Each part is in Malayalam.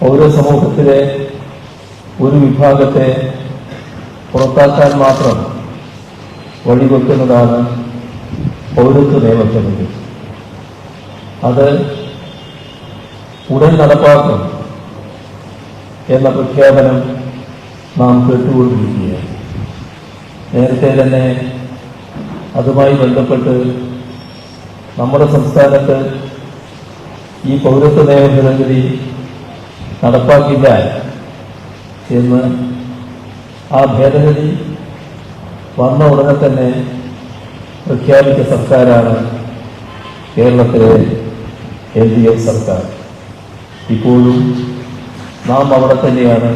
പൗര സമൂഹത്തിലെ ഒരു വിഭാഗത്തെ പുറത്താക്കാൻ മാത്രം വഴിവെക്കുന്നതാണ് പൗരത്വ നിയമത്തിനുണ്ട് അത് ഉടൻ നടപ്പാക്കും എന്ന പ്രഖ്യാപനം നാം കേട്ടുകൊണ്ടിരിക്കുകയാണ്. നേരത്തെ തന്നെ അതുമായി ബന്ധപ്പെട്ട് നമ്മുടെ സംസ്ഥാനത്ത് ഈ പൗരത്വ നിയമ ഭേദഗതി നടപ്പാക്കില്ല എന്ന് ആ ഭേദഗതി വന്ന ഉടനെ തന്നെ പ്രഖ്യാപിച്ച സർക്കാരാണ് കേരളത്തിലെ എൽ ഡി എഫ് സർക്കാർ. ഇപ്പോഴും നാം അവിടെ തന്നെയാണ്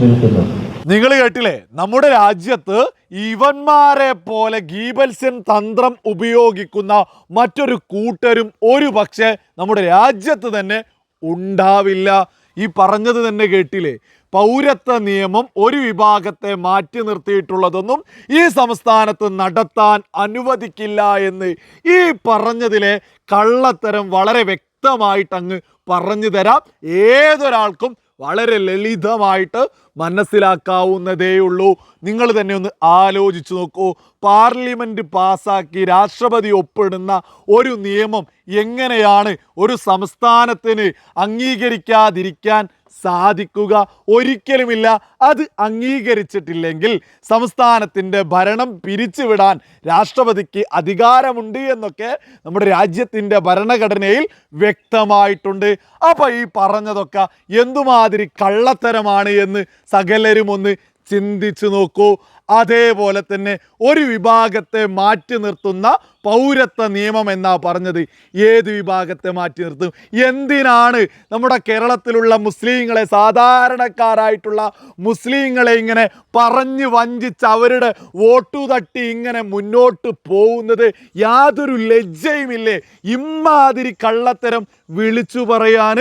നിൽക്കുന്നത്. നിങ്ങൾ കേട്ടില്ലേ? നമ്മുടെ രാജ്യത്ത് ഇവന്മാരെ പോലെ ഗീബൽസ്യൻ തന്ത്രം ഉപയോഗിക്കുന്ന മറ്റൊരു കൂട്ടരും ഒരു പക്ഷേ നമ്മുടെ രാജ്യത്ത് തന്നെ ഉണ്ടാവില്ല. ഈ പറഞ്ഞത് തന്നെ കേട്ടില്ലേ? പൗരത്വ നിയമം ഒരു വിഭാഗത്തെ മാറ്റി നിർത്തിയിട്ടുള്ളതൊന്നും ഈ സംസ്ഥാനത്ത് നടത്താൻ അനുവദിക്കില്ല എന്ന് ഈ പറഞ്ഞതിലെ കള്ളത്തരം വളരെ വ്യക്തമായിട്ട് അങ്ങ് പറഞ്ഞു തരാം. ഏതൊരാൾക്കും വളരെ ലളിതമായിട്ട് മനസ്സിലാക്കാവുന്നതേയുള്ളൂ. നിങ്ങൾ തന്നെ ഒന്ന് ആലോചിച്ചു നോക്കൂ. പാർലമെന്റ് പാസാക്കി രാഷ്ട്രപതി ഒപ്പിടുന്ന ഒരു നിയമം എങ്ങനെയാണ് ഒരു സംസ്ഥാനത്തിന് അംഗീകരിക്കാതിരിക്കാൻ സാധിക്കുക ഒരിക്കലുമില്ല. അത് അംഗീകരിച്ചിട്ടില്ലെങ്കിൽ സംസ്ഥാനത്തിന്റെ ഭരണം പിരിച്ചുവിടാൻ രാഷ്ട്രപതിക്ക് അധികാരമുണ്ട് എന്നൊക്കെ നമ്മുടെ രാജ്യത്തിന്റെ ഭരണഘടനയിൽ വ്യക്തമായിട്ടുണ്ട്. അപ്പോൾ ഈ പറഞ്ഞതൊക്കെ എന്തുമാതിരി കള്ളത്തരമാണ് എന്ന് സകലരും ഒന്ന് ചിന്തിച്ചു നോക്കൂ. അതേപോലെ തന്നെ ഒരു വിഭാഗത്തെ മാറ്റി നിർത്തുന്ന പൗരത്വ നിയമം എന്നാ പറഞ്ഞത്. ഏത് വിഭാഗത്തെ മാറ്റി നിർത്തും? എന്തിനാണ് നമ്മുടെ കേരളത്തിലുള്ള മുസ്ലിങ്ങളെ സാധാരണക്കാരായിട്ടുള്ള മുസ്ലിങ്ങളെ ഇങ്ങനെ പറഞ്ഞ് വഞ്ചിച്ച് അവരുടെ വോട്ടു തട്ടി ഇങ്ങനെ മുന്നോട്ട് പോകുന്നത്? യാതൊരു ലജ്ജയുമില്ലേ? ഇമ്മാതിരി കള്ളത്തരം വിളിച്ചു പറയാൻ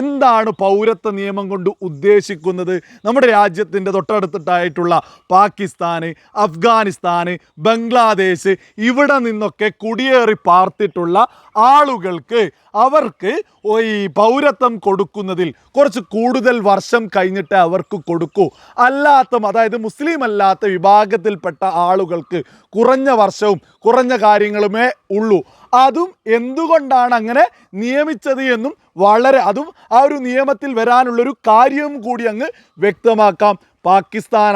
എന്താണ് പൗരത്വ നിയമം കൊണ്ട് ഉദ്ദേശിക്കുന്നത്? നമ്മുടെ രാജ്യത്തിന്റെ തൊട്ടടുത്തിട്ടായിട്ടുള്ള പാകിസ്ഥാന് അഫ്ഗാനിസ്ഥാന് ബംഗ്ലാദേശ് ഇവിടെ നിന്നൊക്കെ കുടിയേറി പാർത്തിട്ടുള്ള ആളുകൾക്ക് അവർക്ക് ഈ പൗരത്വം കൊടുക്കുന്നതിൽ കുറച്ച് കൂടുതൽ വർഷം കഴിഞ്ഞിട്ട് അവർക്ക് കൊടുക്കൂ. അല്ലാത്ത അതായത് മുസ്ലിം അല്ലാത്ത വിഭാഗത്തിൽപ്പെട്ട ആളുകൾക്ക് കുറഞ്ഞ വർഷവും കുറഞ്ഞ കാര്യങ്ങളുമേ ഉള്ളൂ. അതും എന്തുകൊണ്ടാണ് അങ്ങനെ നിയമിച്ചത് എന്നും വളരെ അതും ആ ഒരു നിയമത്തിൽ വരാനുള്ളൊരു കാര്യവും കൂടി അങ്ങ് വ്യക്തമാക്കാം. പാകിസ്ഥാൻ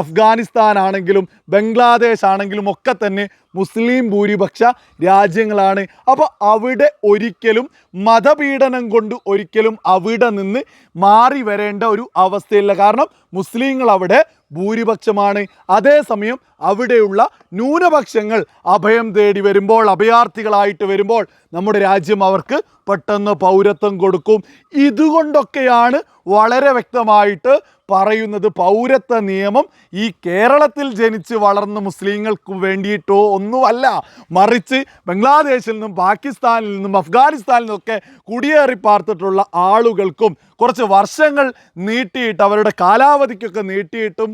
അഫ്ഗാനിസ്ഥാനാണെങ്കിലും ബംഗ്ലാദേശ് ആണെങ്കിലും ഒക്കെ തന്നെ മുസ്ലിം ഭൂരിപക്ഷ രാജ്യങ്ങളാണ്. അപ്പോൾ അവിടെ ഒരിക്കലും മതപീഡനം കൊണ്ട് ഒരിക്കലും അവിടെ നിന്ന് മാറി വരേണ്ട ഒരു അവസ്ഥയില്ല. കാരണം മുസ്ലിങ്ങൾ അവിടെ ഭൂരിപക്ഷമാണ്. അതേസമയം അവിടെയുള്ള ന്യൂനപക്ഷങ്ങൾ അഭയം തേടി വരുമ്പോൾ അഭയാർത്ഥികളായിട്ട് വരുമ്പോൾ നമ്മുടെ രാജ്യം അവർക്ക് പെട്ടെന്ന് പൗരത്വം കൊടുക്കും. ഇതുകൊണ്ടൊക്കെയാണ് വളരെ വ്യക്തമായിട്ട് പറയുന്നത് പൗരത്വ നിയമം ഈ കേരളത്തിൽ ജനിച്ച് വളർന്ന മുസ്ലിങ്ങൾക്ക് വേണ്ടിയിട്ടോ ഒന്നുമല്ല. മറിച്ച് ബംഗ്ലാദേശിൽ നിന്നും പാകിസ്ഥാനിൽ നിന്നും അഫ്ഗാനിസ്ഥാനിൽ നിന്നൊക്കെ കുടിയേറി പാർത്തിട്ടുള്ള ആളുകൾക്കും കുറച്ച് വർഷങ്ങൾ നീട്ടിയിട്ട് അവരുടെ കാലാവധിക്കൊക്കെ നീട്ടിയിട്ടും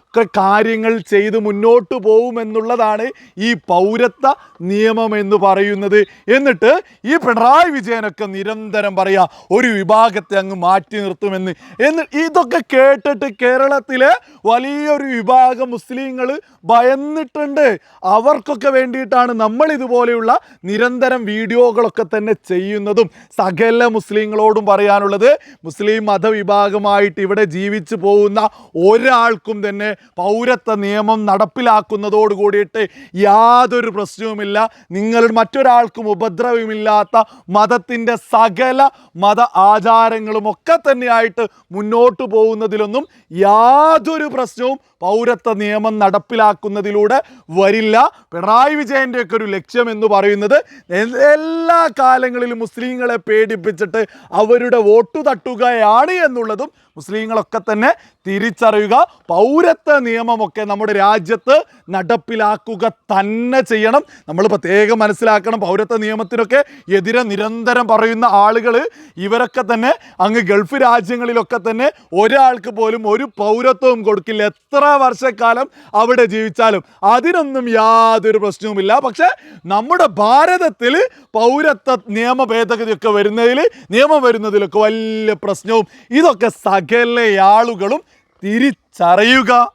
ഒക്കെ കാര്യങ്ങൾ ചെയ്ത് മുന്നോട്ട് പോകുമെന്നുള്ളതാണ് ഈ പൗരത്വ നിയമം എന്ന് പറയുന്നത്. എന്നിട്ട് ഈ പിണറായി വിജയനൊക്കെ നിരന്തരം പറയുക ഒരു വിഭാഗത്തെ അങ്ങ് മാറ്റി നിർത്തുമെന്ന്. എന്ന് ഇതൊക്കെ കേട്ടിട്ട് കേരളത്തിലെ വലിയൊരു വിഭാഗം മുസ്ലിങ്ങൾ ഭയന്നിട്ടുണ്ട്. അവർക്കൊക്കെ വേണ്ടിയിട്ടാണ് നമ്മൾ ഇതുപോലെയുള്ള നിരന്തരം വീഡിയോകളൊക്കെ തന്നെ ചെയ്യുന്നതും സകല മുസ്ലിങ്ങളോടും പറയാനുള്ളത്. മുസ്ലിം മതവിഭാഗമായിട്ട് ഇവിടെ ജീവിച്ചു പോകുന്ന ഒരാൾക്കും തന്നെ പൗരത്വ നിയമം നടപ്പിലാക്കുന്നതോട് കൂടിയിട്ട് യാതൊരു പ്രശ്നവുമില്ല. നിങ്ങൾ മറ്റൊരാൾക്കും ഉപദ്രവമില്ലാത്ത മതത്തിന്റെ സകല മത ആചാരങ്ങളും ഒക്കെ തന്നെയായിട്ട് മുന്നോട്ട് പോകുന്നതിലൊന്നും യാതൊരു പ്രശ്നവും പൗരത്വ നിയമം നടപ്പിലാക്കുന്നതിലൂടെ വരില്ല. പിണറായി വിജയന്റെയൊക്കെ ഒരു ലക്ഷ്യം എന്ന് പറയുന്നത് എല്ലാ കാലങ്ങളിലും മുസ്ലിങ്ങളെ പേടിപ്പിച്ചിട്ട് അവരുടെ വോട്ട് തട്ടുകയാണ് എന്നുള്ളതും മുസ്ലിങ്ങളൊക്കെ തന്നെ തിരിച്ചറിയുക. പൗരത്വ നിയമമൊക്കെ നമ്മുടെ രാജ്യത്ത് നടപ്പിലാക്കുക തന്നെ ചെയ്യണം. നമ്മൾ പ്രത്യേകം മനസ്സിലാക്കണം പൗരത്വ നിയമത്തിനൊക്കെ എതിരെ നിരന്തരം പറയുന്ന ആളുകൾ ഇവരൊക്കെ തന്നെ അങ്ങ് ഗൾഫ് രാജ്യങ്ങളിലൊക്കെ തന്നെ ഒരാൾക്ക് പോലും ഒരു പൗരത്വവും കൊടുക്കില്ല. എത്ര വർഷക്കാലം അവിടെ ജീവിച്ചാലും അതിനൊന്നും യാതൊരു പ്രശ്നവുമില്ല. പക്ഷേ നമ്മുടെ ഭാരതത്തിൽ പൗരത്വ നിയമ ഭേദഗതിയൊക്കെ വരുന്നതിൽ നിയമം വരുന്നതിലൊക്കെ വലിയ പ്രശ്നവും. ഇതൊക്കെ സകല ആളുകളും തിരിച്ചറിയുക.